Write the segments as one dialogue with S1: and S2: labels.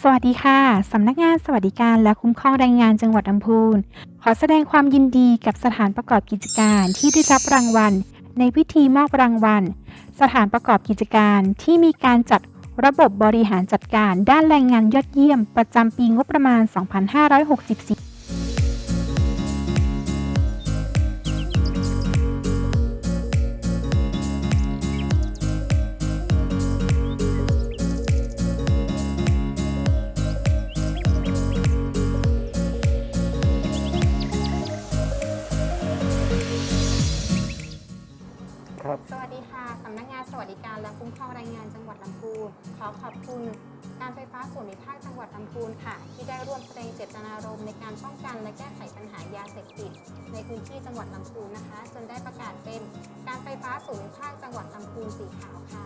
S1: สวัสดีค่ะ สำนักงานสวัสดิการและคุ้มครองแรงงานจังหวัดลำพูน ขอแสดงความยินดีกับสถานประกอบกิจการที่ได้รับรางวัล ในพิธีมอบรางวัล สถานประกอบกิจการที่มีการจัดระบบบริหารจัดการด้านแรงงานยอดเยี่ยมประจำปีงบประมาณ 2564ารไฟฟ้าส่วนภูมิภาคจังหวัดลำพูนสีขาวค่ะ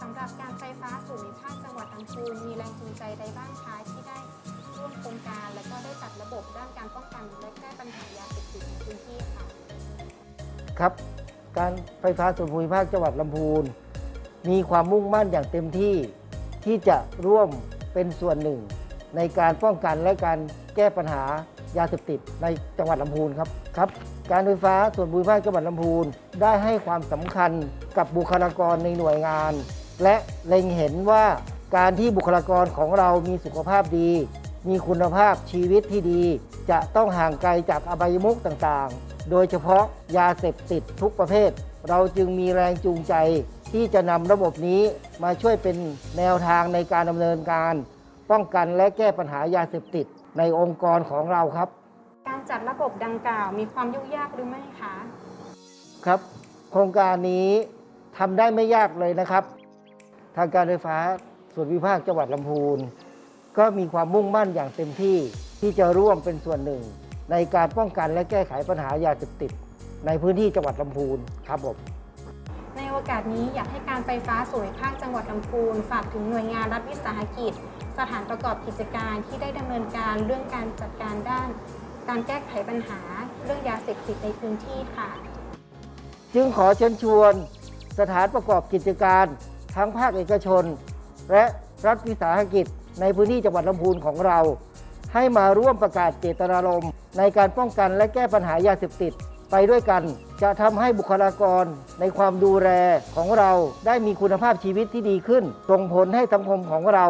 S1: สำหรับการไฟฟ้าส่วนภูมิภาคจังหวัดลำพูนมีแรงจูงใจใดบ้างคะที่ได้ร่วมโครงการ และก็ได้จัดระบบด้านการป้องกันและแก้ปัญหายาเสพติดในพื้นที่ค่ะ
S2: ครับ การไฟฟ้าส่วนภูมิภาคจังหวัดลำพูน มีความมุ่งมั่นอย่างเต็มที่ที่จะร่วมเป็นส่วนหนึ่ง ในการป้องกันและการแก้ปัญหายาเสพติดในจังหวัดลำพูนครับครับ การไฟฟ้าส่วนภูมิภาคจังหวัดลำพูน ได้ให้ความสำคัญกับบุคลากรในหน่วยงาน และเล็งเห็นว่าการที่บุคลากรของเรามีสุขภาพดี มีคุณภาพชีวิตที่ดี จะต้องห่างไกลจากอบายมุขต่างๆ โดยเฉพาะยาเสพติดทุกประเภท เราจึงมีแรงจูงใจที่จะนำระบบนี้มาช่วยเป็นแนวทางในการดำเนินการ ป้องกันและแก้ปัญหายาเสพติดในองค์กรของเราครับ
S1: จัดระบบดังกล่าว มีความยุ่งยากหรือไม่คะ
S2: ครับ โครงการนี้ทำได้ไม่ยากเลยนะครับ ทางการไฟฟ้าส่วนวิภาคจังหวัดลำพูน ก็มีความมุ่งมั่นอย่างเต็มที่ที่จะร่วมเป็นส่วนหนึ่ง ในการป้องกันและแก้ไขปัญหายาเสพติด ในพื้นที่จังหวัดลำพูนครับผม
S1: ในโอกาสนี้อยากให้การไฟฟ้าส่วนภูมิภาคจังหวัดลำพูน ฝากถึงหน่วยงานรัฐวิสาหกิจ สถานประกอบกิจการที่ได้ดำเนินการเรื่องการจัดการด้าน การแก้ไขปัญหาเรื่องยาเสพติดในพื้นที่ค่ะ
S2: จึงขอเชิญชวนสถานประกอบกิจการทั้งภาคเอกชน และรัฐวิสาหกิจในพื้นที่จังหวัดลำพูนของเรา ให้มาร่วมประกาศเจตนารมณ์ในการป้องกันและแก้ปัญหายาเสพติดไปด้วยกัน จะทำให้บุคลากรในความดูแลของเราได้มีคุณภาพชีวิตที่ดีขึ้นส่งผลให้สังคมของเรา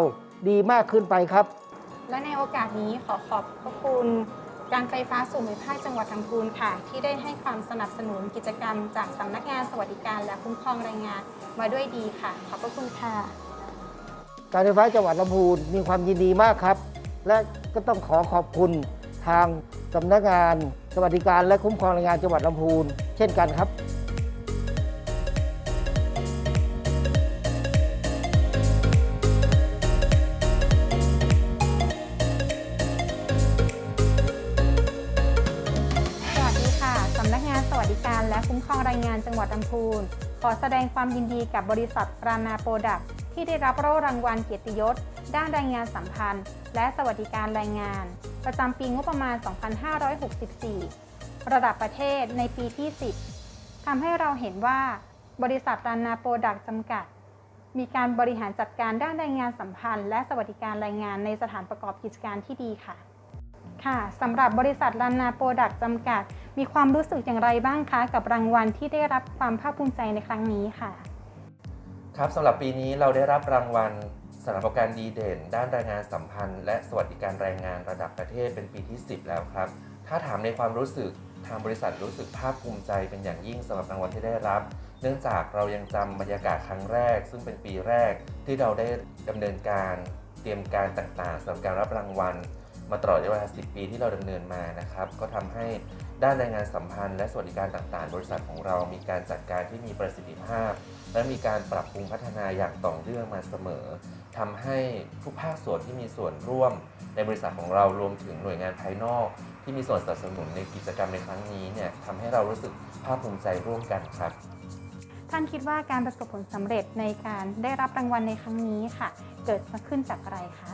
S2: ดีมากขึ้นไปครับ
S1: และในโอกาสนี้ขอขอบพระคุณ การไฟฟ้าส่วนภูมิภาคจังหวัดลำพูนค่ะ ที่ได้ให้ความสนับสนุนกิจกรรม จากสำนักงานสวัสดิการและคุ้มครองแรงงานมาด้วยดีค่ะ ขอบพระคุณค่ะ
S2: การไฟฟ้าจังหวัดลำพูนมีความยินดีมากครับ และก็ต้องขอขอบคุณทางสำนักงาน สวัสดิการและคุ้มครองแรงงานจังหวัดลำพูน เช่นกันครับ
S1: ขอแสดงความยินดีกับบริษัทรานาโปรดักที่ได้รับโล่รางวัลเกียรติยศ ด้านแรงงานสัมพันธ์ และสวัสดิการแรงงาน ประจำปีงบประมาณ 2564 ระดับประเทศในปีที่ 10ทำให้เราเห็นว่า บริษัทรานาโปรดักจำกัด มีการบริหารจัดการด้านแรงงานสัมพันธ์ และสวัสดิการแรงงานในสถานประกอบกิจการที่ดีค่ะ ค่ะสำหรับบริษัทลานาโปรดักจำกัด มีความรู้สึกอย่างไรบ้างคะ กับรางวัลที่ได้รับความภาคภูมิใจในครั้งนี้ค่ะ
S3: ครับสำหรับปีนี้เราได้รับรางวัลสถานประกอบการดีเด่น ด้านแรงงานสัมพันธ์ และสวัสดิการแรงงานระดับประเทศเป็นปีที่ 10 แล้วครับ ถ้าถามในความรู้สึกทางบริษัทรู้สึกภาคภูมิใจเป็นอย่างยิ่งสำหรับรางวัลที่ได้รับ เนื่องจากเรายังจำบรรยากาศครั้งแรก ซึ่งเป็นปีแรกที่เราได้ดำเนินการเตรียมการต่างๆสำหรับการรับรางวัล มาตลอดเวลา 10 ปีที่เราดำเนินมานะครับ ก็ทำให้ ด้านแรงงานสัมพันธ์และสวัสดิการต่างๆ บริษัทของเรามีการจัดการที่มีประสิทธิภาพ และมีการปรับปรุงพัฒนาอย่างต่อเนื่องมาเสมอทำให้ทุกภาคส่วนที่มีส่วนร่วม ในบริษัทของเรารวมถึงหน่วยงานภายนอก ที่มีส่วนสนับสนุนในกิจกรรมในครั้งนี้เนี่ยทำให้เรารู้สึกภาคภูมิใจร่วมกันครับ
S1: ท่านคิดว่าการประสบผลสำเร็จในการได้รับรางวัลในครั้งนี้ค่ะ เกิดขึ้นจากอะไรคะ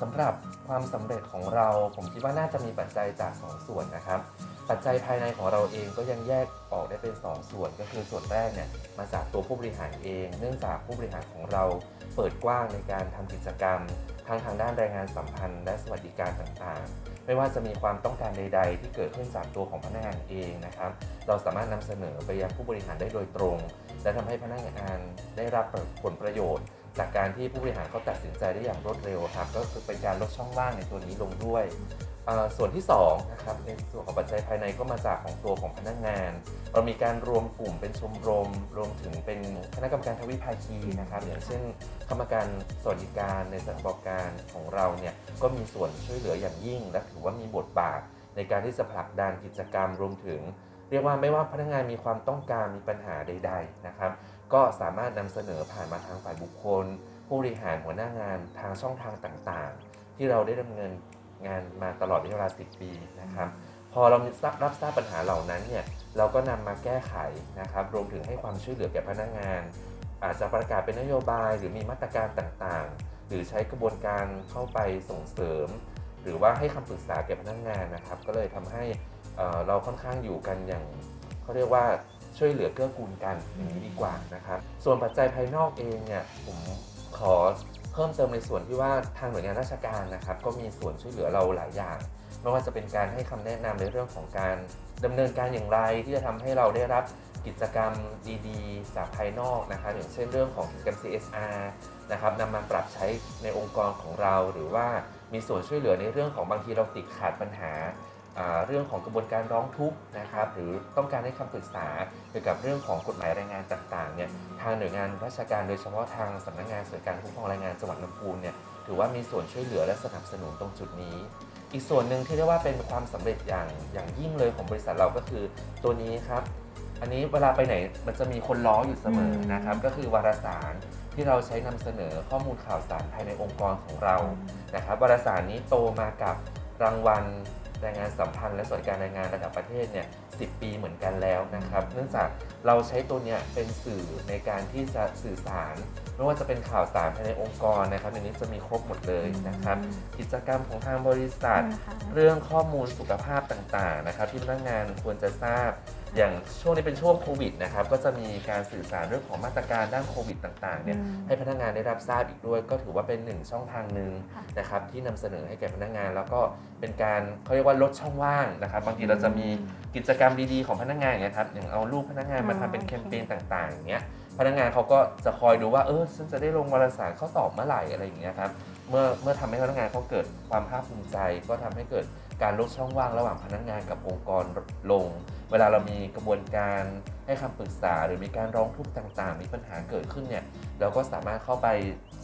S3: สำหรับความสำเร็จของเรา ผมคิดว่าน่าจะมีปัจจัยจากสองส่วนนะครับ ปัจจัยภายในของเราเองก็ยังแยกออกได้เป็น2ส่วน ก็คือส่วนแรกเนี่ยมาจากตัวผู้บริหารเอง เนื่องจากผู้บริหารของเราเปิดกว้างในการทำกิจกรรม ทั้งทางด้านแรงงานสัมพันธ์ และสวัสดิการต่างๆ ไม่ว่าจะมีความต้องการใด ๆ ที่เกิดขึ้นจากตัวของพนักงานเองนะครับ เราสามารถนำเสนอไปยังผู้บริหารได้โดยตรง และทำให้พนักงานได้รับผลประโยชน์ จากการที่ผู้บริหารเขาตัดสินใจได้อย่างรวดเร็วครับก็คือเป็นการลดช่องว่างในตัวนี้ลงด้วย ส่วนที่2นะครับในส่วนของปัจจัยภายในก็มาจากของตัวของพนักงาน เรามีการรวมกลุ่มเป็นชมรม รวมถึงเป็นคณะกรรมการทวิภาคีนะครับอย่างเช่นกรรมการสวัสดิการในสถานประกอบการของเราเนี่ยก็มีส่วนช่วยเหลืออย่างยิ่ง และถือว่ามีบทบาทในการที่จะผลักดันกิจกรรมรวมถึง เรียกว่าไม่ว่าพนักงานมีความต้องการมีปัญหาใด ๆนะครับ ก็สามารถนำเสนอผ่านมาทางฝ่ายบุคคล ผู้บริหารหัวหน้างานทางช่องทางต่างๆ ที่เราได้ดำเนินงานมาตลอดเวลา 10 ปีนะครับ พอเรารับทราบปัญหาเหล่านั้นเนี่ยเราก็นำมาแก้ไขนะครับ รวมถึงให้ความช่วยเหลือแก่พนักงาน อาจจะประกาศเป็นนโยบายหรือมีมาตรการต่างๆ หรือใช้กระบวนการเข้าไปส่งเสริม หรือว่าให้คำปรึกษาแก่พนักงานนะครับ ก็เลยทำให้เราค่อนข้างอยู่กันอย่างเขาเรียกว่า ช่วยเหลือเกื้อกูลกันอย่างนี้ดีกว่านะครับส่วนปัจจัยภายนอกเองเนี่ยผมขอเพิ่มเติมในส่วนที่ว่าทางหน่วยงานราชการนะครับ ก็มีส่วนช่วยเหลือเราหลายอย่างไม่ว่าจะเป็นการให้คำแนะนำในเรื่องของการดำเนินการอย่างไร ที่จะทำให้เราได้รับกิจกรรมดีๆ จากภายนอกนะครับอย่างเช่นเรื่องของกิจกรรม CSR นะครับนำมาปรับใช้ในองค์กรของเราหรือว่ามีส่วนช่วยเหลือในเรื่องของบางทีเราติดขัดปัญหา เรื่องของกระบวนการร้องทุกข์นะครับ หรือต้องการให้คำปรึกษาเกี่ยวกับเรื่องของกฎหมายแรงงานต่างๆเนี่ยทางหน่วยงานราชการโดยเฉพาะทางสำนักงานส่วนการคุ้มครองแรงงานจังหวัดลำพูนเนี่ยถือว่ามีส่วนช่วยเหลือและสนับสนุนตรงจุดนี้ อีกส่วนหนึ่งที่เรียกว่าเป็นความสำเร็จอย่างอย่างยิ่งเลยของบริษัทเราก็คือตัวนี้ครับอันนี้เวลาไปไหนมันจะมีคนล้ออยู่เสมอนะครับ ก็คือวารสารที่เราใช้นำเสนอข้อมูลข่าวสารภายในองค์กรของเรานะครับวารสารนี้โตมากับรางวัล แรงงานสัมพันธ์และสวัสดิการแรงงานระดับประเทศเนี่ย10ปีเหมือนกันแล้วนะครับ เนื่องจากเราใช้ตัวเนี้ยเป็นสื่อในการที่จะสื่อสารไม่ว่าจะเป็นข่าวสารภายในองค์กรนะครับในนี้จะมีครบหมดเลยนะครับ กิจกรรมของทางบริษัท
S1: นะคะ
S3: เรื่องข้อมูลสุขภาพต่างๆนะครับที่พนักงานควรจะทราบ อย่างช่วงนี้เป็นช่วงโควิดนะครับก็จะมีการสื่อสารเรื่องของมาตรการด้านโควิดต่างๆเนี่ย
S1: อืม
S3: ให้พนักงานได้รับทราบอีกด้วย ก็ถือว่าเป็นหนึ่งช่องทางหนึ่ง
S1: ค่ะ
S3: นะครับที่นำเสนอให้แก่พนักงาน แล้วก็เป็นการเขาเรียกว่าลดช่องว่างนะครับบางทีเราจะมีกิจกรรมดีๆของพนักงานอย่างเงี้ยครับอย่างเอารูปพนักงานมาทำเป็นแคมเปญต่างๆอย่างเงี้ยพนักงานเขาก็จะคอยดูว่าเออฉันจะได้ลงวารสารข้อสอบเมื่อไหร่อะไรอย่างเงี้ยครับ เมื่อเมื่อทำให้พนักงานเขาเกิดความภาคภูมิใจ ก็ทำให้เกิดการลดช่องว่างระหว่างพนักงานกับองค์กรลง เวลาเรามีกระบวนการให้คำปรึกษา หรือมีการร้องทุกข์ต่างๆ มีปัญหาเกิดขึ้นเนี่ยเราก็สามารถเข้าไป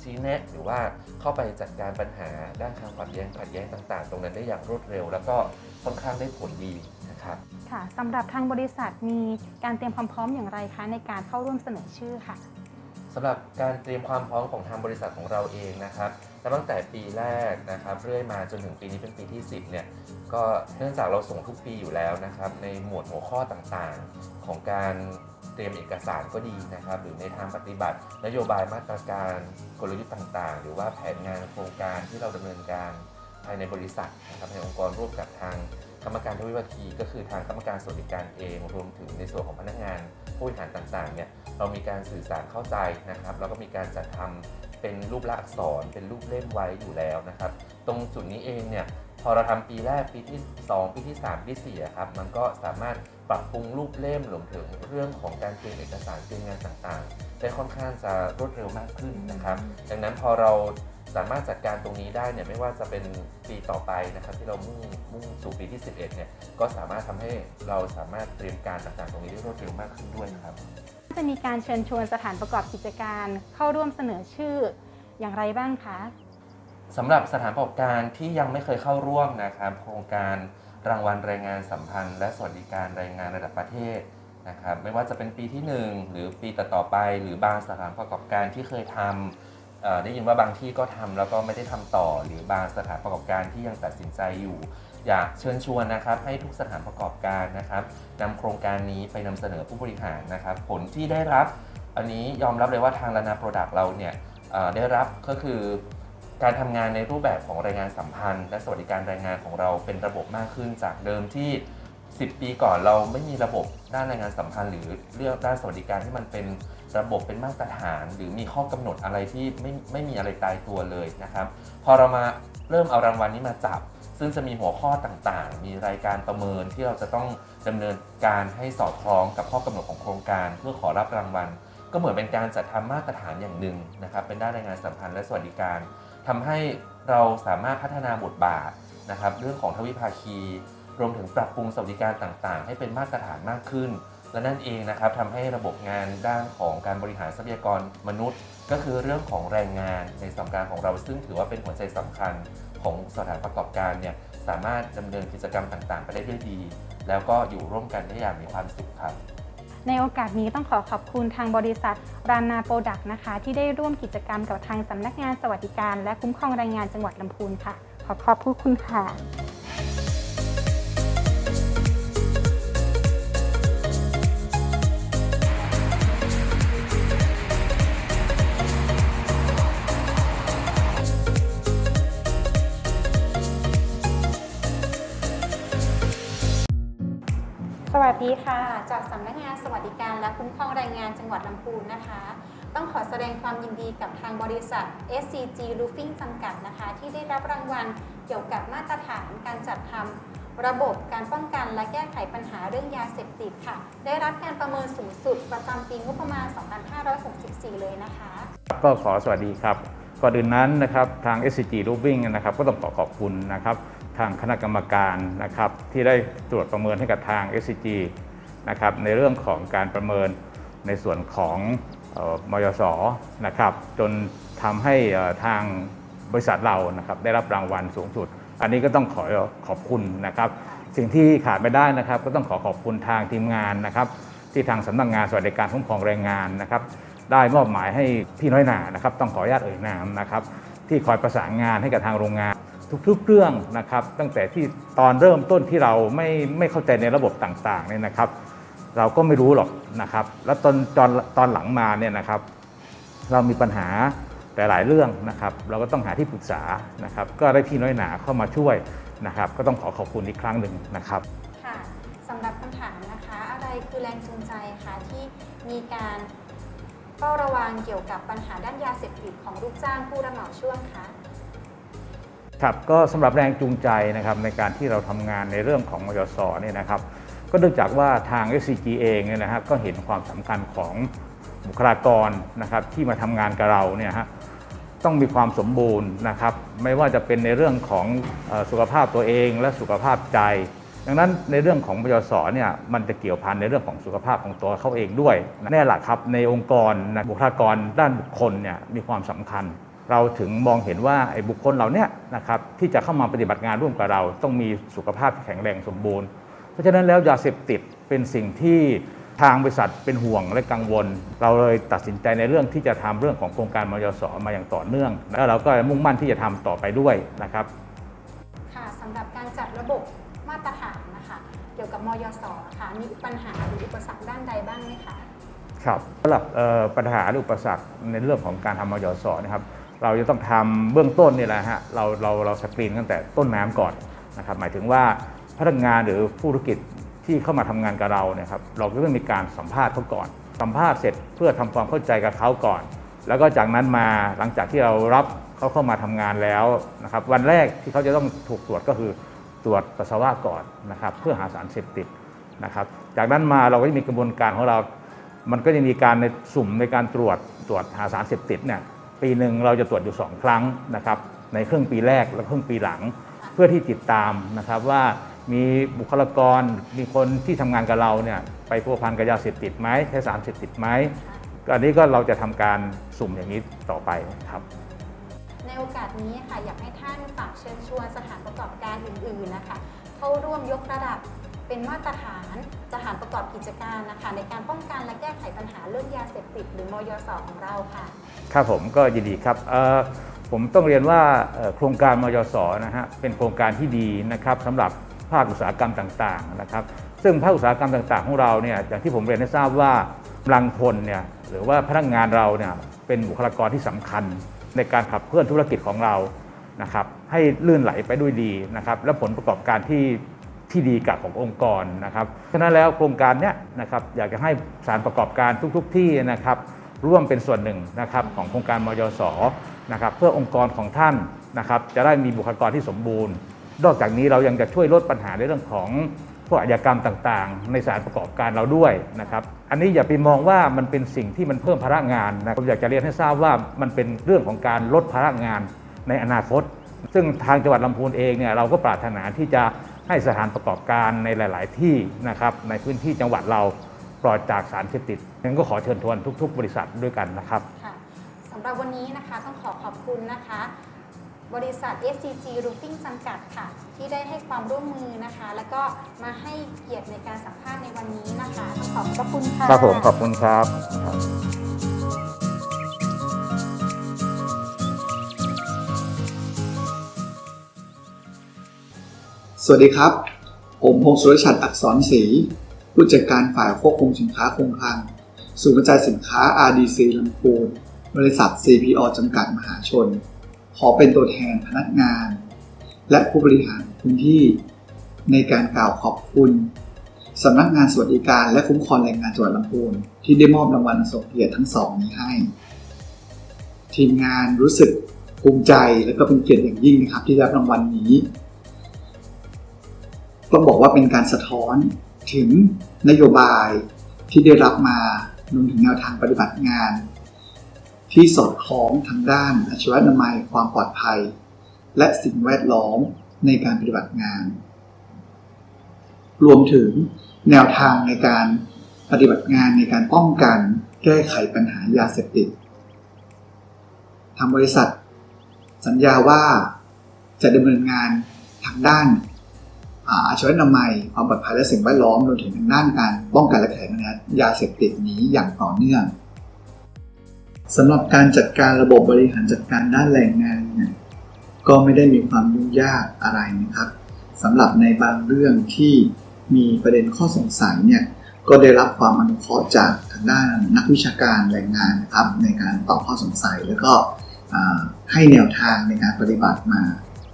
S3: ชี้แนะหรือว่าเข้าไปจัดการปัญหาด้านความขัดแย้งขัดแย้งต่าง ๆ ตรงนั้นได้อย่างรวดเร็ว แล้วก็ค่อนข้างได้ผลดีนะครับ
S1: ค่ะสำหรับทางบริษัทมีการเตรียมความพร้อมอย่างไรคะในการเข้าร่วมเสนอชื่อค่ะ
S3: สำหรับการเตรียมความพร้อมของทางบริษัทของเราเองนะครับ และตั้งแต่ปีแรกนะครับเรื่อยมาจนถึงปีนี้เป็นปีที่ 10เนี่ยก็เนื่องจากเราส่งทุกปีอยู่แล้วนะครับในหมวดหัวข้อต่างๆ ของการเตรียมเอกสารก็ดีนะครับ หรือในทางปฏิบัติ นโยบายมาตรการกลยุทธ์ต่างๆ หรือว่าแผนงานโครงการที่เราดำเนินการภายในบริษัทนะครับในองค์กรร่วมกับทางกรรมการทวิภาคีก็คือทางกรรมการสวัสดิการเองรวมถึงในส่วนของพนักงานผู้บริหารต่างๆเนี่ยเรามีการสื่อสารเข้าใจนะครับ แล้วก็มีการจัดทำ เป็นรูปลักษณ์อักษรเป็นรูปเล่มไว้อยู่แล้วนะครับ ตรงจุดนี้เองเนี่ยพอเราทำปีแรกปีที่ 2 ปีที่ 3 ปีที่4ครับมันก็สามารถปรับปรุงรูปเล่มรวมถึงเรื่องของการเตรียมเอกสารเตรียมงานต่างๆ ได้ค่อนข้างจะรวดเร็วมากขึ้นนะครับ ดังนั้นพอเราสามารถจัดการตรงนี้ได้เนี่ยไม่ว่าจะเป็นปีต่อไปนะครับที่เรามุ่งมุ่งสู่ปีที่ 11เนี่ยก็สามารถทำให้เราสามารถเตรียมการต่างๆ ตรงนี้ได้รวดเร็วมากขึ้นด้วยครับ
S1: จะมีการเชิญชวนสถานประกอบกิจการเข้าร่วมเสนอชื่ออย่างไรบ้างคะ
S3: สำหรับสถานประกอบการที่ยังไม่เคยเข้าร่วมนะครับโครงการรางวัลแรงงานสัมพันธ์ และสวัสดิการแรงงานระดับประเทศนะครับไม่ว่าจะเป็นปีที่ 1 หรือปีต่อๆไปหรือบางสถานประกอบการที่เคยทำได้ยินว่าบางที่ก็ทำแล้วก็ไม่ได้ทำต่อ หรือบางสถานประกอบการที่ยังตัดสินใจอยู่ อยากเชิญชวนนะครับให้ทุกสถานประกอบการนะครับนำโครงการนี้ไปนำเสนอผู้บริหารนะครับ ผลที่ได้รับ อันนี้ยอมรับเลยว่าทางลานาโปรดักต์เราเนี่ยได้รับก็คือการทำงานในรูปแบบของแรงงานสัมพันธ์ และสวัสดิการแรงงานของเราเป็นระบบมากขึ้นจากเดิมที่ 10 ปีก่อนเราไม่มีระบบด้านแรงงานสัมพันธ์ หรือเรื่องด้านสวัสดิการที่มันเป็นระบบเป็นมาตรฐาน หรือมีข้อกำหนดอะไรที่ไม่ไม่มีอะไรตายตัวเลยนะครับ พอเรามาเริ่มเอารางวัลนี้มาจับ ซึ่งจะมีหัวข้อต่างๆ มีรายการประเมินที่เราจะต้องดำเนินการให้สอดคล้องกับข้อกำหนดของโครงการ เพื่อขอรับรางวัล ก็เหมือนเป็นการจัดทำมาตรฐานอย่างหนึ่งนะครับ เป็นด้านแรงงานสัมพันธ์และสวัสดิการทำให้เราสามารถพัฒนาบทบาทนะครับ เรื่องของทวิภาคี รวมถึงปรับปรุงสวัสดิการต่างๆ ให้เป็นมาตรฐานมากขึ้น และนั่นเองนะครับทำให้ระบบงานด้านของการบริหารทรัพยากรมนุษย์ ก็คือเรื่องของแรงงานในสำการของเราซึ่งถือว่าเป็นหัวใจสำคัญ ของสถานประกอบการเนี่ยสามารถดำเนินกิจกรรมต่างๆ ไปได้ด้วยดี แล้วก็อยู่ร่วมกันได้อย่างมีความสุขครับ
S1: ในโอกาสนี้ต้องขอขอบคุณทางบริษัทรานาโปรดักต์นะคะ ที่ได้ร่วมกิจกรรมกับทางสำนักงานสวัสดิการ และคุ้มครองแรงงานจังหวัดลำพูนค่ะ ขอขอบคุณค่ะ สวัสดีค่ะ จากสำนักงานสวัสดิการและคุ้มครองแรงงานจังหวัดลำพูนนะคะ ต้องขอแสดงความยินดีกับทางบริษัท SCG Roofing จำกัดนะคะ ที่ได้รับรางวัลเกี่ยวกับมาตรฐานการจัดทำระบบการป้องกันและแก้ไขปัญหาเรื่องยาเสพติดค่ะ ได้รับการประเมินสูงสุดประจำปีงบประมาณ 2564 เลยนะคะ
S4: ก็ขอสวัสดีครับก่อนอื่นนั้นนะครับทาง SCG r o o f i n g นะครับก็ต้องขอขอบคุณนะครับ ทางคณะกรรมการนะครับที่ได้ตรวจประเมินให้กับทาง SCG นะครับในเรื่องของการประเมินในส่วนของออมยศนะครับจนทำให้ทางบริษัทเรานะครับได้รับรางวัลสูงสุด อันนี้ก็ต้องขอขอบคุณนะครับ สิ่งที่ขาดไม่ได้นะครับ ก็ต้องขอขอบคุณทางทีมงานนะครับที่ทางสำนักงานสวัสดิการคุ้มครองแรงงานนะครับได้มอบหมายให้พี่น้อยหนานะครับต้องขออนุญาตเอ่ยนามนะครับที่คอยประสานงานให้กับทางโรงงาน ทุกๆเรื่องนะครับ ตั้งแต่ที่ตอนเริ่มต้นที่เราไม่ไม่เข้าใจในระบบต่างๆเนี่ยนะครับ เราก็ไม่รู้หรอกนะครับ แล้วตอนตอนตอนหลังมาเนี่ยนะครับ เรามีปัญหาหลายๆเรื่องนะครับ เราก็ต้องหาที่ปรึกษานะครับ ก็ได้พี่น้อยหนาเข้ามาช่วยนะครับ ก็ต้องขอขอบคุณอีกครั้งหนึ่งนะครับ
S1: ค่ะสำหรับคำถามนะคะ อะไรคือแรงจูงใจคะที่มีการเฝ้าระวังเกี่ยวกับปัญหาด้านยาเสพติดของลูกจ้างผู้รับเหมาช่วงคะ
S4: ครับก็สำหรับแรงจูงใจนะครับในการที่เราทำงานในเรื่องของมยศเนี่ยนะครับ ก็เนื่องจากว่าทาง SCG เองเนี่ยนะฮะก็เห็นความสำคัญของบุคลากรนะครับที่มาทำงานกับเราเนี่ยฮะต้องมีความสมบูรณ์นะครับ ไม่ว่าจะเป็นในเรื่องของสุขภาพตัวเองและสุขภาพใจ ดังนั้นในเรื่องของมยศเนี่ยมันจะเกี่ยวพันในเรื่องของสุขภาพของตัวเขาเองด้วย แน่หละครับในองค์กรบุคลากรด้านบุคคลเนี่ยมีความสำคัญ เราถึงมองเห็นว่าไอ้บุคคลเหล่าเนี้นะครับที่จะเข้ามาปฏิบัติงานร่วมกับเรา ต้องมีสุขภาพที่แข็งแรงสมบูรณ์ เพราะฉะนั้นแล้วยาเสพติดเป็นสิ่งที่ทางบริษัทเป็นห่วงและกังวล เราเลยตัดสินใจในเรื่องที่จะทำเรื่องของโครงการมยศมาอย่างต่อเนื่อง แล้วเราก็มุ่งมั่นที่จะทำต่อไปด้วยนะครับ
S1: ค่ะสำหรับการจัดระบบมาตรฐานนะคะเกี่ยวกับมยศค่ะมีปัญหาหรืออุปสรรคด้านใดบ้างไหมคะ
S4: ครับสำหรับเอ่อปัญหาหรืออุปสรรคในเรื่องของการทำมยศนะครับ เราจะต้องทำเบื้องต้นนี่แหละฮะเราเราเราสกรีนตั้งแต่ต้นน้ำก่อนนะครับหมายถึงว่าพนักงานหรือผู้ธุรกิจที่เข้ามาทำงานกับเราเนี่ยครับเราก็ต้องมีการสัมภาษณ์เขาก่อน สัมภาษณ์เสร็จเพื่อทำความเข้าใจกับเขาก่อน แล้วก็จากนั้นมาหลังจากที่เรารับเขาเข้ามาทำงานแล้วนะครับวันแรกที่เขาจะต้องถูกตรวจก็คือตรวจปัสสาวะก่อนนะครับเพื่อหาสารเสพติดนะครับจากนั้นมาเราก็จะมีกระบวนการของเรา มันก็จะมีการในสุ่มในการตรวจตรวจหาสารเสพติดเนี่ย ปีหนึ่งเราจะตรวจอยู่ 2 ครั้งนะครับในครึ่งปีแรกและครึ่งปีหลัง เพื่อที่ติดตามนะครับว่ามีบุคลากรมีคนที่ทำงานกับเราเนี่ยไปพัวพันกับยาเสพติดไหมใช้สารเสพติดไหมก็อันนี้ก็เราจะทำการสุ่มอย่างนี้ต่อไปครับ
S1: ในโอกาสนี้ค่ะอยากให้ท่านฝากเชิญชวนสถานประกอบการอื่นๆนะคะเข้าร่วมยกระดับ เป็นมาตรฐานสถานประกอบกิจการนะคะในการป้องกันและแก้ไขปัญหาเรื่องยาเสพติดหรือมยศของเราค่ะ
S4: ครับผมก็ยินดีครับผมต้องเรียนว่าโครงการมยศนะฮะเป็นโครงการที่ดีนะครับสำหรับภาคอุตสาหกรรมต่างๆนะครับ ซึ่งภาคอุตสาหกรรมต่างๆ ของเราเนี่ยอย่างที่ผมเรียนให้ทราบว่ากำลังพลเนี่ยหรือว่าพนักงานเราเนี่ยเป็นบุคลากรที่สำคัญในการขับเคลื่อนธุรกิจของเรานะครับให้ลื่นไหลไปด้วยดีนะครับและผลประกอบการที่ ที่ดีกับขององค์กรนะครับฉะนั้นแล้วโครงการเนี้ยนะครับอยากจะให้สารประกอบการทุกๆทที่นะครับร่วมเป็นส่วนหนึ่งนะครับของโครงการมยสนะครับเพื่อองค์กรของท่านนะครับจะได้มีบุคลากรที่สมบูรณ์ นอกจากนี้เรายังจะช่วยลดปัญหาในเรื่องของพวกอาชญากรรมต่างๆ ในสารประกอบการเราด้วยนะครับ อันนี้อย่าไปมองว่ามันเป็นสิ่งที่มันเพิ่มภาระงานนะผมอยากจะเรียนให้ทราบว่ามันเป็นเรื่องของการลดภาระงานในอนาคต ซึ่งทางจังหวัดลำพูนเองเนี่ยเราก็ปรารถนาที่จะ ให้สถานประกอบการในหลาย ๆ ที่นะครับในพื้นที่จังหวัดเราปลอดจากสารเสพติดงั้นก็ขอเชิญชวนทุก ๆ บริษัทด้วยกันนะครับ
S1: ค่ะสำหรับวันนี้นะคะต้องขอขอบคุณนะคะ บริษัท SCG Roofing จำกัดค่ะ ที่ได้ให้ความร่วมมือนะคะ แล้วก็มาให้เกียรติในการสัมภาษณ์ในวันนี้นะคะต้องขอบพระคุณค่ะ
S4: ครับผมขอบคุณครับ
S5: สวัสดีครับ ผมพงศ์สุรชัดอักษรศรีผู้จัดการฝ่ายควบคุมสินค้าคงคลังศูนย์กระจายสินค้า RDC ลำพูนบริษัท CPO จำกัดมหาชน ขอเป็นตัวแทนพนักงาน และผู้บริหารพื้นที่ ในการกล่าวขอบคุณสำนักงานสวัสดิการและคุ้มครองแรงงานจังหวัดลำพูนที่ได้มอบรางวัลสมเกียรติทั้งสองนี้ให้ ทีมงานรู้สึกภูมิใจและก็เป็นเกียรติอย่างยิ่งนะครับที่ได้รับรางวัลนี้ ต้องบอกว่าเป็นการสะท้อนถึงนโยบายที่ได้รับมารวมถึงแนวทางปฏิบัติงาน ที่สอดคล้องทางด้านอาชีวนามัยความปลอดภัย และสิ่งแวดล้อมในการปฏิบัติงาน รวมถึงแนวทางในการปฏิบัติงานในการป้องกันแก้ไขปัญหายาเสพติดทางบริษัท สัญญาว่าจะดำเนินงานทางด้าน อาชีวนามัยความปลอดภัยและสิ่งแวดล้อมรวมถึงทางด้านการป้องกันและแก้ไขปัญหายาเสพติดนี้อย่างต่อเนื่องสำหรับการจัดการระบบบริหารจัดการด้านแรงงานเนี่ยก็ไม่ได้มีความยุ่งยากอะไรนะครับสำหรับในบางเรื่องที่มีประเด็นข้อสงสัยเนี่ยก็ได้รับความอนุเคราะห์จากทางด้านนักวิชาการแรงงานนะครับในการตอบข้อสงสัยแล้วก็ให้แนวทางในการปฏิบัติมา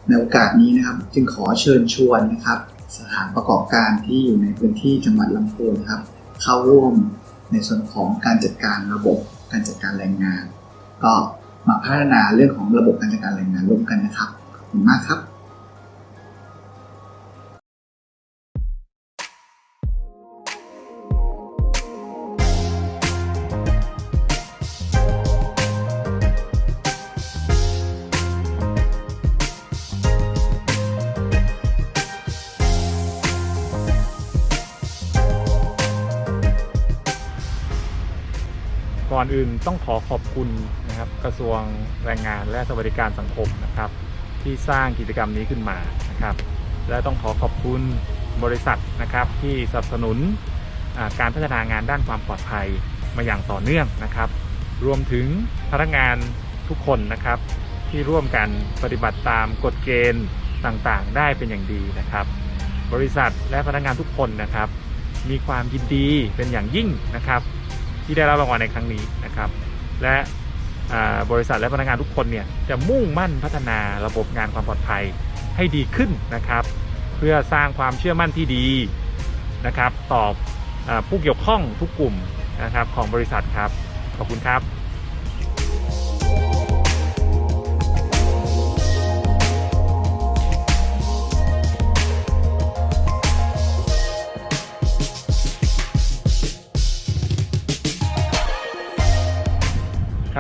S5: ในโอกาสนี้นะครับ จึงขอเชิญชวนนะครับ สถานประกอบการที่อยู่ในพื้นที่จังหวัดลำพูนครับ เข้าร่วมในส่วนของการจัดการระบบการจัดการแรงงาน ก็มาพัฒนาเรื่องของระบบการจัดการแรงงานร่วมกันนะครับขอบคุณมากครับ
S6: ก่อนอื่นต้องขอขอบคุณนะครับกระทรวงแรงงานและสวัสดิการสังคมนะครับ ที่สร้างกิจกรรมนี้ขึ้นมานะครับ และต้องขอขอบคุณบริษัทนะครับที่สนับสนุนการพัฒนางานด้านความปลอดภัยมาอย่างต่อเนื่องนะครับ รวมถึงพนักงานทุกคนนะครับ ที่ร่วมกันปฏิบัติตามกฎเกณฑ์ต่างๆ ได้เป็นอย่างดีนะครับ บริษัทและพนักงานทุกคนนะครับ มีความยินดีเป็นอย่างยิ่งนะครับ ที่ได้รับรางวัลในครั้งนี้นะครับ และบริษัทและพนักงานทุกคนเนี่ยจะมุ่งมั่นพัฒนาระบบงานความปลอดภัยให้ดีขึ้นนะครับ เพื่อสร้างความเชื่อมั่นที่ดีนะครับต่ออผู้เกี่ยวข้องทุกกลุ่มนะครับของบริษัทครับ ขอบคุณครับ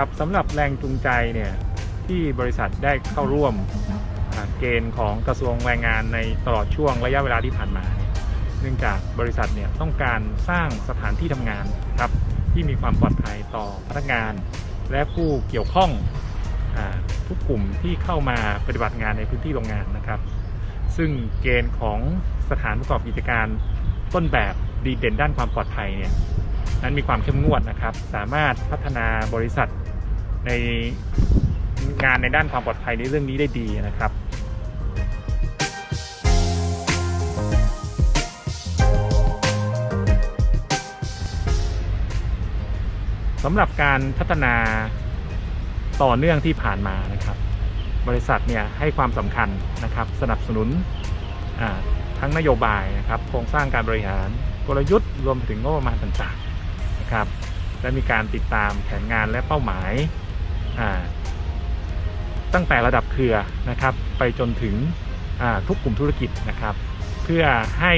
S6: ครับสำหรับแรงจูงใจเนี่ยที่บริษัทได้เข้าร่วมเกณฑ์ของกระทรวงแรงงานในตลอดช่วงระยะเวลาที่ผ่านมา เนื่องจากบริษัทเนี่ยต้องการสร้างสถานที่ทำงานครับที่มีความปลอดภัยต่อพนักงาน และผู้เกี่ยวข้องอทุกกลุ่มที่เข้ามาปฏิบัติงานในพื้นที่โรงงานนะครับ ซึ่งเกณฑ์ของสถานประกอบกิจการต้นแบบดีเด่นด้านความปลอดภัยเนี่ยนั้นมีความเข้มงวดนะครับ สามารถพัฒนาบริษัท ในงานในด้านความปลอดภัยในเรื่องนี้ได้ดีนะครับสำหรับการพัฒนาต่อเนื่องที่ผ่านมานะครับ บริษัทเนี่ยให้ความสำคัญนะครับ สนับสนุนทั้งนโยบายนะครับ โครงสร้างการบริหารกลยุทธ์รวมถึงงบประมาณต่างๆนะครับ และมีการติดตามแผนงานและเป้าหมาย ตั้งแต่ระดับเครือนะครับไปจนถึงทุกกลุ่มธุรกิจนะครับ เพื่อให้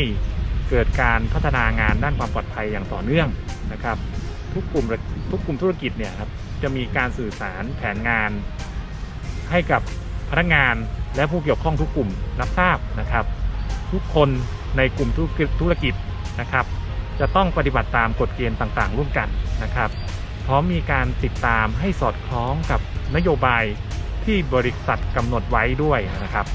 S6: เกิดการพัฒนางานด้านความปลอดภัยอย่างต่อเนื่องนะครับ ทุกกลุ่มทุกกลุ่มธุรกิจเนี่ยครับจะมีการสื่อสารแผนงาน ให้กับพนักงานและผู้เกี่ยวข้องทุกกลุ่มรับทราบนะครับ ทุกคนในกลุ่มธุรกิจธุรกิจนะครับ จะต้องปฏิบัติตามกฎเกณฑ์ต่างๆ ร่วมกันนะครับ พร้อมมีการติดตามให้สอดคล้องกับนโยบายที่บริษัทกำหนดไว้ด้วยนะครับ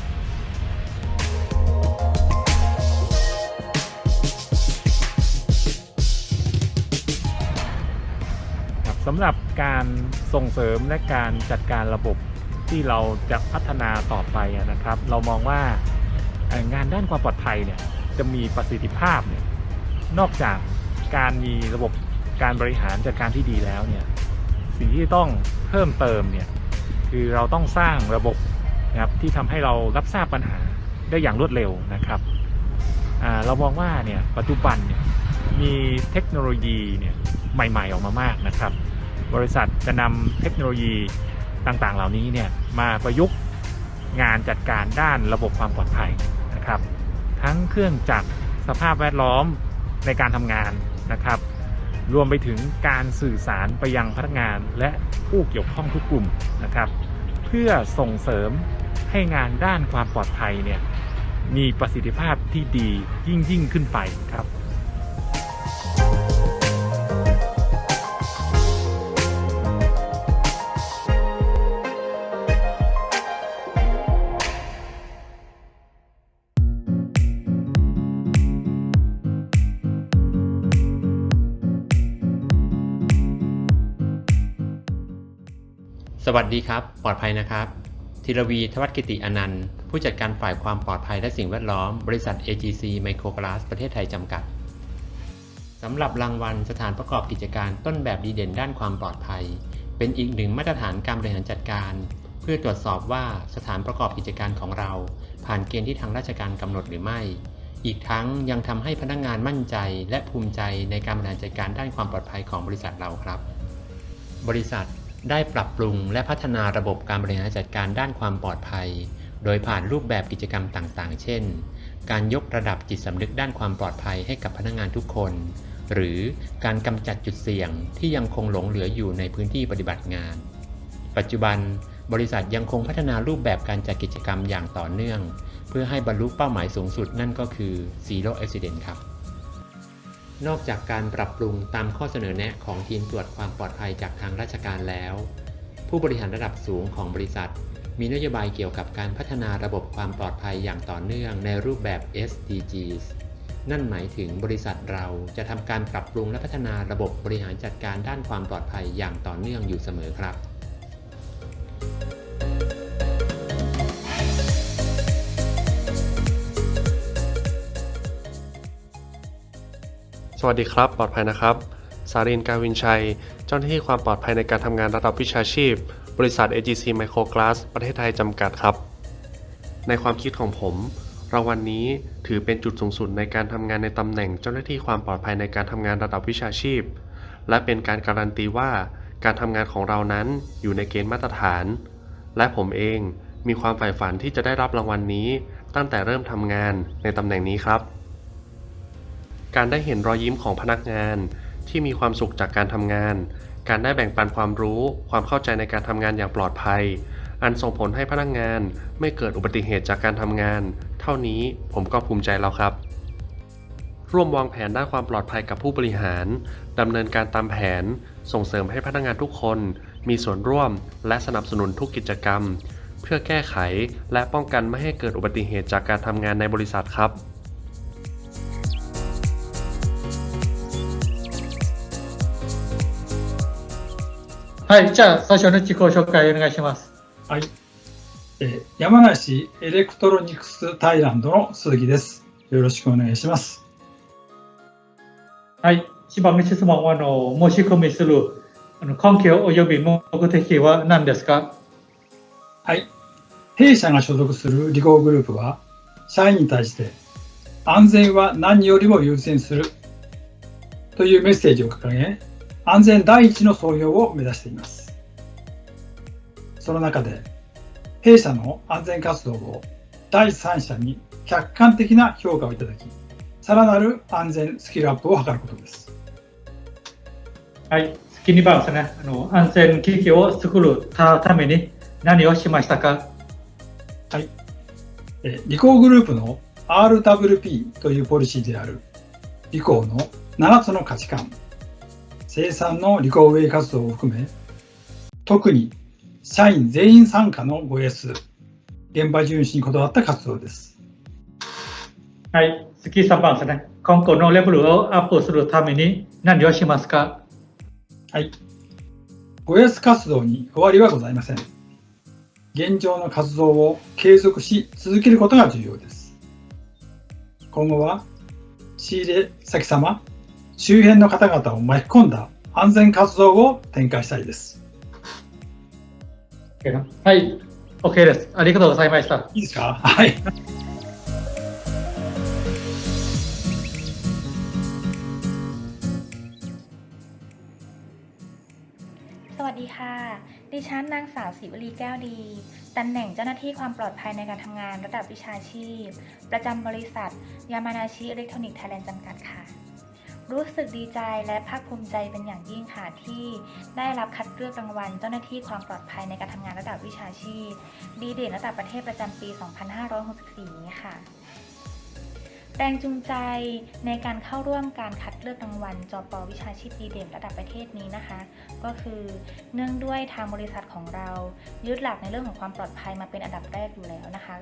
S6: สำหรับการส่งเสริมและการจัดการระบบที่เราจะพัฒนาต่อไปนะครับ เรามองว่างานด้านความปลอดภัยเนี่ยจะมีประสิทธิภาพเนี่ยนอกจากการมีระบบ การบริหารจัดการที่ดีแล้วเนี่ยสิ่งที่ต้องเพิ่มเติมเนี่ยคือเราต้องสร้างระบบนะครับที่ทำให้เรารับทราบปัญหาได้อย่างรวดเร็วนะครับเรามองว่าเนี่ยปัจจุบันเนี่ยมีเทคโนโลยีเนี่ยใหม่ ๆ ออกมามากนะครับ บริษัทจะนำเทคโนโลยีต่างๆ เหล่านี้เนี่ยมาประยุกต์งานจัดการด้านระบบความปลอดภัยนะครับ ทั้งเครื่องจักรสภาพแวดล้อมในการทำงานนะครับ รวมไปถึงการสื่อสารไปยังพนักงานและผู้เกี่ยวข้องทุกกลุ่มนะครับ เพื่อส่งเสริมให้งานด้านความปลอดภัยเนี่ยมีประสิทธิภาพที่ดียิ่งยิ่งขึ้นไปครับ
S7: วัสดีครับ ปลอดภัยนะครับธีรวีทวัฒกิติอนันต์ผู้จัดการฝ่ายความปลอดภัยและสิ่งแวดล้อม บริษัท AGC Microglass ประเทศไทยจำกัดสำหรับรางวัลสถานประกอบกิจการต้นแบบดีเด่นด้านความปลอดภัย เป็นอีกหนึ่งมาตรฐานการบริหารจัดการ เพื่อตรวจสอบว่าสถานประกอบกิจการของเรา ผ่านเกณฑ์ที่ทางราชการกำหนดหรือไม่ อีกทั้งยังทำให้พนักงานมั่นใจ และภูมิใจในการบริหารจัดการด้านความปลอดภัยของบริษัทเราครับ บริษัท ได้ปรับปรุงและพัฒนาระบบการบริหารจัดการด้านความปลอดภัย โดยผ่านรูปแบบกิจกรรมต่างๆ เช่น การยกระดับจิตสำนึกด้านความปลอดภัยให้กับพนักงานทุกคน หรือการกำจัดจุดเสี่ยงที่ยังคงหลงเหลืออยู่ในพื้นที่ปฏิบัติงาน ปัจจุบัน บริษัทยังคงพัฒนารูปแบบการจัดกิจกรรมอย่างต่อเนื่อง เพื่อให้บรรลุเป้าหมายสูงสุดนั่นก็คือ Zero Accident ครับ นอกจากการปรับปรุงตามข้อเสนอแนะของทีมตรวจความปลอดภัยจากทางราชการแล้ว ผู้บริหารระดับสูงของบริษัท มีนโยบายเกี่ยวกับการพัฒนาระบบความปลอดภัยอย่างต่อเนื่องในรูปแบบ SDGs นั่นหมายถึงบริษัทเราจะทำการปรับปรุงและพัฒนาระบบบริหารจัดการด้านความปลอดภัยอย่างต่อเนื่องอยู่เสมอครับ
S8: สวัสดีครับ ปลอดภัยนะครับ สาริน กาวินชัย เจ้าหน้าที่ความปลอดภัยในการทำงานระดับวิชาชีพ บริษัท AGC Microglass ประเทศไทยจำกัดครับ ในความคิดของผมรางวัลนนี้ถือเป็นจุดสูงสุดในการทำงานในตำแหน่งเจ้าหน้าที่ความปลอดภัยในการทำงานระดับวิชาชีพ และเป็นการการันตีว่าการทำงานของเรานั้นอยู่ในเกณฑ์มาตรฐาน และผมเองมีความใฝ่ฝันที่จะได้รับรางวัลนนี้ ตั้งแต่เริ่มทำงานในตำแหน่งนี้ครับ การได้เห็นรอยยิ้มของพนักงาน ที่มีความสุขจากการทำงาน การได้แบ่งปันความรู้ ความเข้าใจในการทำงานอย่างปลอดภัย อันส่งผลให้พนักงานไม่เกิดอุบัติเหตุจากการทำงาน เท่านี้ผมก็ภูมิใจแล้วครับ ร่วมวางแผนด้านความปลอดภัยกับผู้บริหารดำเนินการตามแผน ส่งเสริมให้พนักงานทุกคน มีส่วนร่วม และสนับสนุนทุกกิจกรรม เพื่อแก้ไขและป้องกันไม่ให้เกิดอุบัติเหตุจากการทำงานในบริษัทครับ
S9: はい、じゃあ最初の自己紹介お願いします。
S10: はい。えー山梨エレクトロニクスタイランドの鈴木です。よろしくお願いします。
S9: はい、一番目質問はあの申し込みするあの根拠及び目的は何ですか？
S10: はい。弊社が所属する理工グループは、社員に対して、安全は何よりも優先するというメッセージを掲げ、安全第一の創業を目指しています。その中で、弊社の安全活動を第三者に客観的な評価をいただき、さらなる安全スキルアップを図ることです。
S9: はい、次2番ですね。あの安全機器を作るたために何をしましたか？
S10: はい。えー理工グループの RWP というポリシーである、理工の7つの価値観、生産の理工運営活動を含め、特に社員全員参加の 5S、現場重視にこだわった活動です。
S9: はい、次3番ですね。今後のレベルをアップするために何をしますか？
S10: はい。5S 活動に終わりはございません。現状の活動を継続し続けることが重要です。今後は仕入れ先様、周辺の方々を巻き込んだ安全活動を展開したいです。
S9: OK なはい、OK です。ありがとうございました。
S10: いいですかはい。
S11: สวัสดีค่ะ ดิฉันนางสาวศิวลีแก้วดี ตำแหน่งเจ้าหน้าที่ความปลอดภัยในการทำงานระดับวิชาชีพ ประจำบริษัท ยามานาชิอิเล็กทรอนิกส์ไทยแลนด์จำกัดค่ะ รู้สึกดีใจและภาคภูมิใจเป็นอย่างยิ่งค่ะที่ได้รับคัดเลือกรางวัล เจ้าหน้าที่ความปลอดภัยในการทำงานระดับวิชาชีพ ดีเด่นระดับประเทศประจำปี 2564 นี้ค่ะ แรงจูงใจในการเข้าร่วมการคัดเลือกรางวัลจปวิชาชีพดีเด่นระดับประเทศนี้นะคะ ก็คือเนื่องด้วยทางบริษัทของเรายึดหลักในเรื่องของความปลอดภัยมาเป็นอันดับแรกอยู่แล้วนะคะ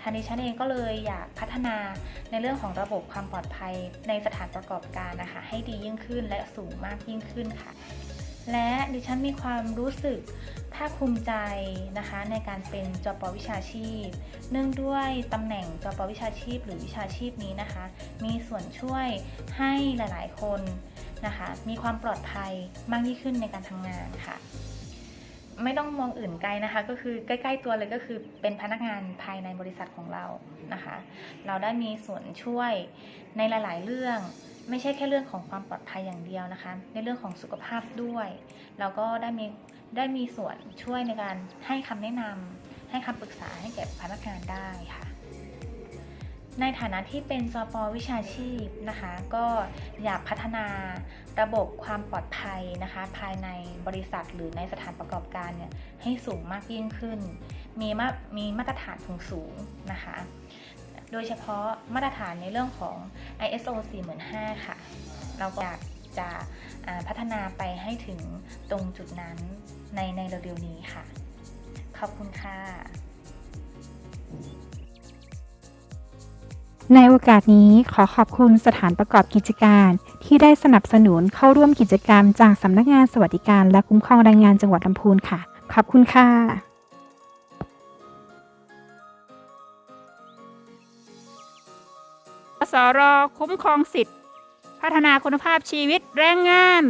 S11: ทางดิฉันเองก็เลยอยากพัฒนาในเรื่องของระบบความปลอดภัยในสถานประกอบการนะคะ ให้ดียิ่งขึ้นและสูงมากยิ่งขึ้นค่ะ และดิฉันมีความรู้สึกภาคภูมิใจนะคะในการเป็นจปวิชาชีพ เนื่องด้วยตำแหน่งจปวิชาชีพ หรือวิชาชีพนี้นะคะ มีส่วนช่วยให้หลาย ๆ คนนะคะ มีความปลอดภัยมากยิ่งขึ้นในการทำงานค่ะ ไม่ต้องมองอื่นไกลนะคะ ก็คือใกล้ ๆ ตัวเลยก็คือเป็นพนักงานภายในบริษัทของเรานะคะ เราได้มีส่วนช่วยในหลาย ๆ เรื่อง ไม่ใช่แค่เรื่องของความปลอดภัยอย่างเดียวนะคะ ในเรื่องของสุขภาพด้วย เราก็ได้มีได้มีส่วนช่วยในการให้คำแนะนำให้คำปรึกษาให้แก่พนักงานได้ค่ะ ในฐานะที่เป็นจปวิชาชีพนะคะ ก็อยากพัฒนาระบบความปลอดภัยนะคะ ภายในบริษัทหรือในสถานประกอบการเนี่ยให้สูงมากยิ่งขึ้น มีมามีมาตรฐานสูงนะคะ โดยเฉพาะมาตรฐานในเรื่องของ ISO 45000ค่ะ เราก็อยากจะพัฒนาไปให้ถึงตรงจุดนั้นในในเร็วๆนี้ค่ะ ขอบคุณค่ะ
S1: ในโอกาสนี้ขอขอบคุณสถานประกอบกิจการ ที่ได้สนับสนุนเข้าร่วมกิจกรรมจากสำนักงานสวัสดิการและคุ้มครองแรงงานจังหวัดลำพูนค่ะ ขอบคุณค่ะ
S12: สรคุ้มครองสิทธิ์ พัฒนาคุณภาพชีวิตแรงงาน